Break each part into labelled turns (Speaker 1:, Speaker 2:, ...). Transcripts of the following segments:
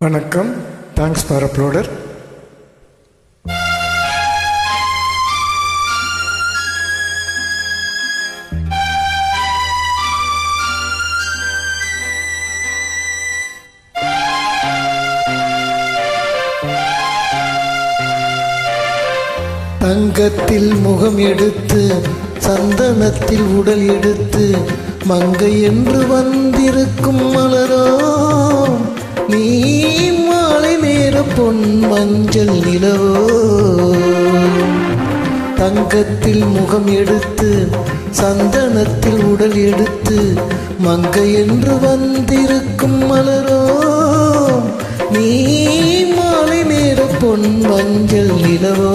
Speaker 1: வணக்கம். Thanks for uploader தங்கத்தில் முகம் எடுத்து சந்தனத்தில் உடல் எடுத்து மங்கை என்று வந்திருக்கும் மலரோ நீ மாலை நேர பொன் மஞ்சள் நிலவோ தங்கத்தில் முகம் எடுத்து சந்தனத்தில் உடல் எடுத்து மங்கை என்று வந்திருக்கும் மலரோ. நீ மாலை நேர பொன் மஞ்சள் நிலவோ.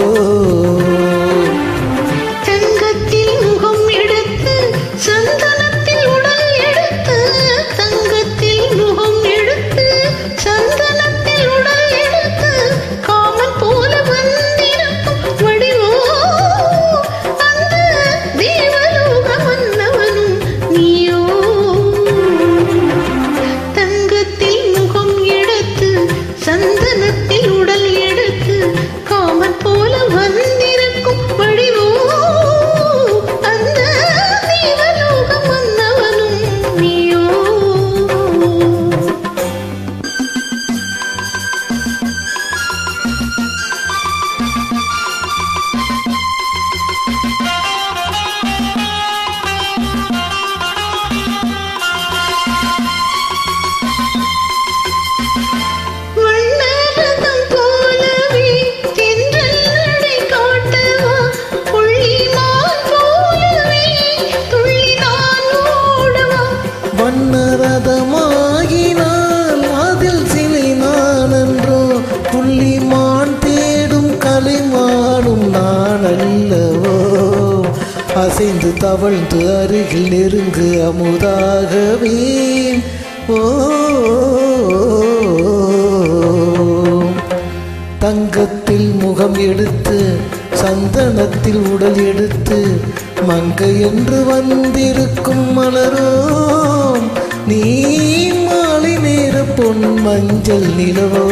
Speaker 1: தவழ்ந்து அருகில் நெருங்கு அமுதாகவே. ஓ தங்கத்தில் முகம் எடுத்து சந்தனத்தில் உடல் எடுத்து மங்கை என்று வந்திருக்கும் மலரோ நீ மாலை நேர பொன் மஞ்சள் நிலவோ.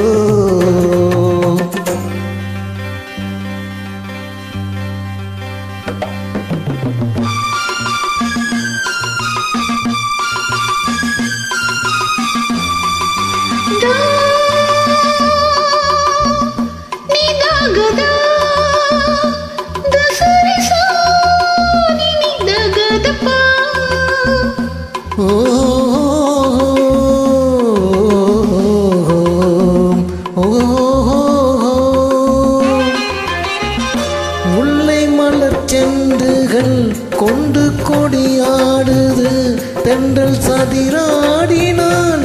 Speaker 1: கொண்டு கொடியாடுது தென்றல் சதிராடினான்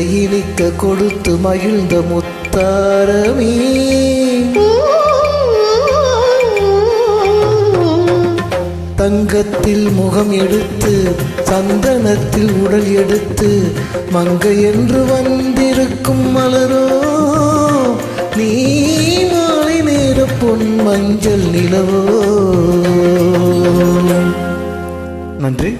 Speaker 1: இனிக்க கொடுத்து மகிழ்ந்த முத்தாரமே. தங்கத்தில் முகம் எடுத்து சந்தனத்தில் உடல் எடுத்து மங்கை என்று வந்திருக்கும் மலரோ நீ மாலை நேர பொன் மஞ்சள் நிலவோ. நன்றி.